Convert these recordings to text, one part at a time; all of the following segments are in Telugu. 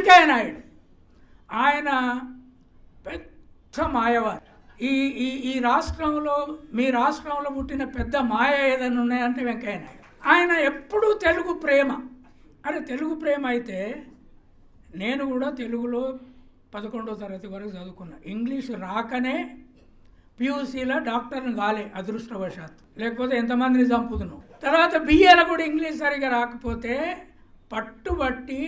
వెంకయ్య నాయుడు ఆయన పెద్ద మాయవారు ఈ ఈ ఈ రాష్ట్రంలో మీ రాష్ట్రంలో పుట్టిన పెద్ద మాయ ఏదైనా ఉన్నాయంటే వెంకయ్య నాయుడు ఆయన ఎప్పుడూ తెలుగు ప్రేమ. అరే తెలుగు ప్రేమ అయితే నేను కూడా తెలుగులో పదకొండో తరగతి వరకు చదువుకున్నాను ఇంగ్లీష్ రాకనే పియూసీలో డాక్టర్ని కాలే అదృష్టవశాత్తు. లేకపోతే ఎంతమందిని చంపుతున్నావు తర్వాత బిఏలో కూడా ఇంగ్లీష్ సరిగా రాకపోతే పట్టుబట్టి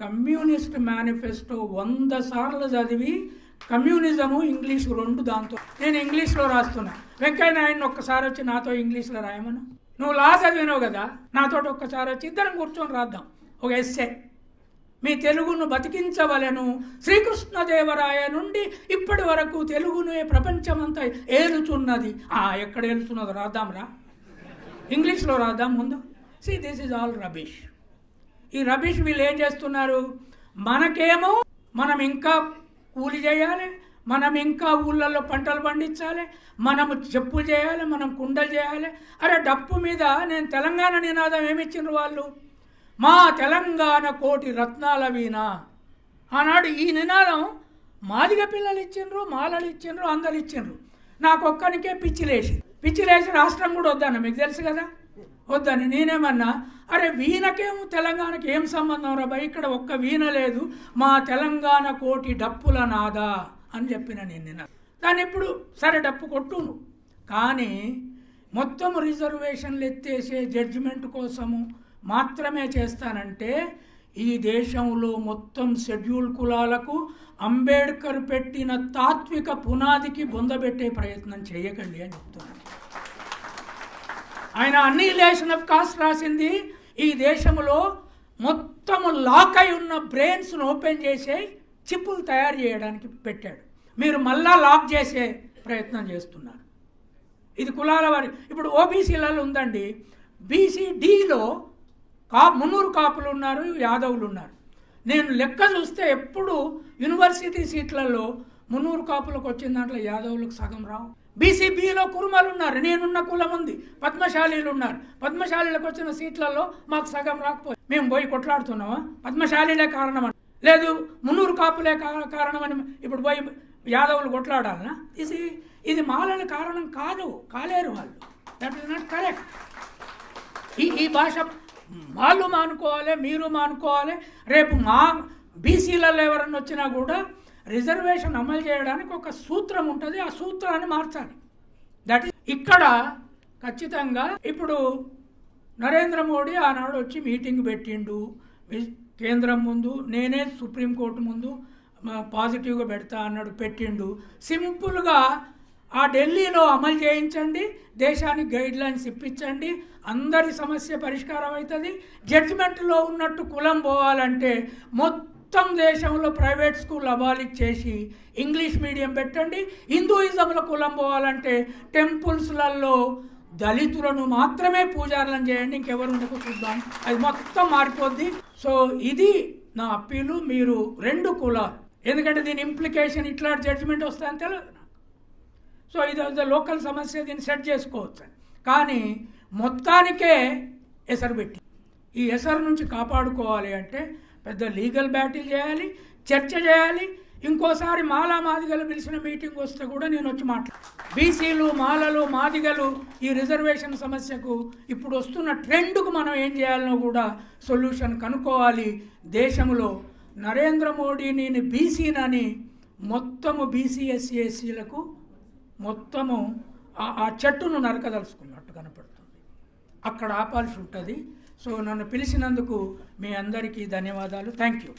కమ్యూనిస్ట్ మేనిఫెస్టో వంద సార్లు చదివి కమ్యూనిజము ఇంగ్లీష్ రెండు దాంతో. నేను ఇంగ్లీష్లో రాస్తున్నా. వెంకయ్య నాయుడిని ఒక్కసారి వచ్చి నాతో ఇంగ్లీష్లో రాయమను. నువ్వు లా చదివినావు కదా నాతో ఒక్కసారి వచ్చి ఇద్దరం కూర్చొని రాద్దాం. ఒక ఎస్సే. మీ తెలుగును బతికించవలెను. శ్రీకృష్ణదేవరాయ నుండి ఇప్పటి వరకు తెలుగునే ప్రపంచమంతా ఏలుచున్నది. ఆ ఎక్కడ ఏలుచున్నదో రాద్దాం రా ఇంగ్లీష్లో రాద్దాం ముందు. See this is all rubbish ఈ రబీష్ వీళ్ళు ఏం చేస్తున్నారు? మనకేమో మనం ఇంకా కూలి చేయాలి మనం ఇంకా ఊళ్ళల్లో పంటలు పండించాలి మనము చెప్పులు చేయాలి మనం కుండలు చేయాలి. అరే డప్పు మీద నేను తెలంగాణ నినాదం ఏమిచ్చిండ్రు వాళ్ళు? మా తెలంగాణ కోటి రత్నాల వీణ. ఆనాడు ఈ నినాదం మాదిగ పిల్లలు ఇచ్చిండ్రు మాలలు ఇచ్చిండ్రు అందరు ఇచ్చిండ్రు. నాకు ఒక్కనికే పిచ్చిలేసి పిచ్చిలేసి రాష్ట్రం కూడా వద్దాను మీకు తెలుసు కదా? వద్దని నేనేమన్నా అరే వీణకేమో తెలంగాణకి ఏం సంబంధం రా ఇక్కడ ఒక్క వీణ లేదు. మా తెలంగాణ కోటి డప్పుల నాదా అని చెప్పిన నేను నిన్న. దాన్ని ఇప్పుడు సరే డప్పు కొట్టును. కానీ మొత్తం రిజర్వేషన్లు ఎత్తేసే జడ్జిమెంట్ కోసము మాత్రమే చేస్తానంటే ఈ దేశంలో మొత్తం షెడ్యూల్ కులాలకు అంబేద్కర్ పెట్టిన తాత్విక పునాదికి బొందబెట్టే ప్రయత్నం చేయకండి అని చెప్తున్నాను ఆయన అన్నిలేషన్ ఆఫ్ కాస్ట్ రాసింది. ఈ దేశంలో మొత్తము లాక్ అయి ఉన్న బ్రెయిన్స్ను ఓపెన్ చేసే చిప్పులు తయారు చేయడానికి పెట్టాడు. మీరు మళ్ళా లాక్ చేసే ప్రయత్నం చేస్తున్నారు. ఇది కులాల వారి ఇప్పుడు ఓబీసీలలో ఉందండి. బీసీడీలో కా మున్నూరు కాపులు ఉన్నారు యాదవులు ఉన్నారు. నేను లెక్క చూస్తే ఎప్పుడు యూనివర్సిటీ సీట్లలో మున్నూరు కాపులకు వచ్చిన దాంట్లో యాదవులకు సగం రావు. బీసీబీలో కురుమలు ఉన్నారు నేనున్న కులం ఉంది. పద్మశాలీలు ఉన్నారు పద్మశాలీలకు వచ్చిన సీట్లలో మాకు సగం రాకపోయి మేము పోయి కొట్లాడుతున్నామా? పద్మశాలీలే కారణం అని లేదు మున్నూరు కాపులే కా- కారణమని ఇప్పుడు పోయి యాదవులు కొట్లాడాలనా? ఇది ఇది మాలని కారణం కాదు. కాలేరు వాళ్ళు. దట్ ఇస్ నాట్ కరెక్ట్ ఈ ఈ భాష వాళ్ళు మానుకోవాలి మీరు మానుకోవాలి. రేపు మా బీసీలలో ఎవరన్నా వచ్చినా కూడా రిజర్వేషన్ అమలు చేయడానికి ఒక సూత్రం ఉంటుంది. ఆ సూత్రాన్ని మార్చాలి. దట్ ఈస్ ఇక్కడ ఖచ్చితంగా ఇప్పుడు నరేంద్ర మోడీ ఆనాడు వచ్చి మీటింగ్ పెట్టిండు. కేంద్రం ముందు నేనే సుప్రీంకోర్టు ముందు పాజిటివ్గా పెడతా అన్నాడు పెట్టిండు. సింపుల్గా ఆ ఢిల్లీలో అమలు చేయించండి. దేశానికి గైడ్ లైన్స్ ఇప్పించండి. అందరి సమస్య పరిష్కారం అవుతుంది. జడ్జిమెంట్లో ఉన్నట్టు కులం పోవాలంటే మొత్తం మొత్తం దేశంలో ప్రైవేట్ స్కూల్ అబాలిక్ చేసి ఇంగ్లీష్ మీడియం పెట్టండి. హిందూయిజంలో కులం పోవాలంటే టెంపుల్స్లలో దళితులను మాత్రమే పూజారులను చేయండి. ఇంకెవరు ఉండకు చూద్దాం. అది మొత్తం మారిపోద్ది. సో ఇది నా అప్పీలు. మీరు రెండు కులాలు ఎందుకంటే దీని ఇంప్లికేషన్ ఇట్లాంటి జడ్జిమెంట్ వస్తాయని తెలియదు సో ఇది లోకల్ సమస్య. దీన్ని సెట్ చేసుకోవచ్చు. కానీ మొత్తానికే ఎసరు పెట్టి. ఈ ఎసరు నుంచి కాపాడుకోవాలి అంటే పెద్ద లీగల్ బ్యాటిల్ చేయాలి చర్చ చేయాలి. ఇంకోసారి మాలా మాదిగలు పిలిచిన మీటింగ్ వస్తే కూడా నేను వచ్చి మాట్లాడు బీసీలు మాలలు మాదిగలు ఈ రిజర్వేషన్ సమస్యకు ఇప్పుడు వస్తున్న ట్రెండ్కు మనం ఏం చేయాలనో కూడా సొల్యూషన్ కనుక్కోవాలి. దేశంలో నరేంద్ర మోడీ నేను బీసీనని మొత్తము బీసీ ఎస్సీ ఎస్సీలకు మొత్తము ఆ- ఆ చెట్టును నరకదలుచుకున్నట్టు కనపడుతుంది. అక్కడ ఆపాల్సి ఉంటుంది. సో నన్ను పిలిచినందుకు మీ అందరికీ ధన్యవాదాలు. Thank you